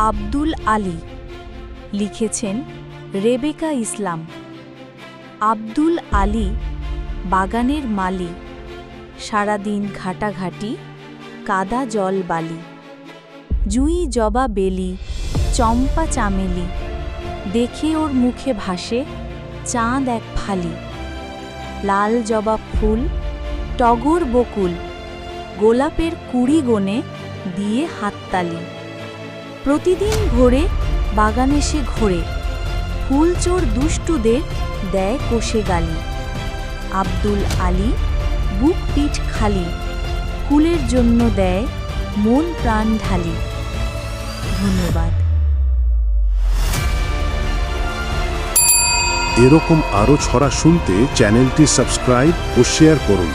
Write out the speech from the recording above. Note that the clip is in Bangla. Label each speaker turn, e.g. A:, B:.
A: আব্দুল আলী। লিখেছেন রেবেকা ইসলাম। আব্দুল আলী বাগানের মালি সারাদিন ঘাটাঘাটি, কাদা জল বালি। জুই জবা বেলি, চম্পা চামেলি। দেখে ওর মুখে ভাসে চাঁদ এক ফালি। লাল জবা ফুল, টগর বকুল, গোলাপের কুড়ি গনে দিয়ে হাততালি। প্রতিদিন ভোরে বাগানে সে ঘোরে। ফুলচোর দুষ্টুদের দেয় কোষে গালি। আব্দুল আলী বুক পিঠ খালি, ফুলের জন্য দেয় মন প্রাণ ঢালি। ধন্যবাদ।
B: এরকম আরও ছড়া শুনতে চ্যানেলটি সাবস্ক্রাইব ও শেয়ার করুন।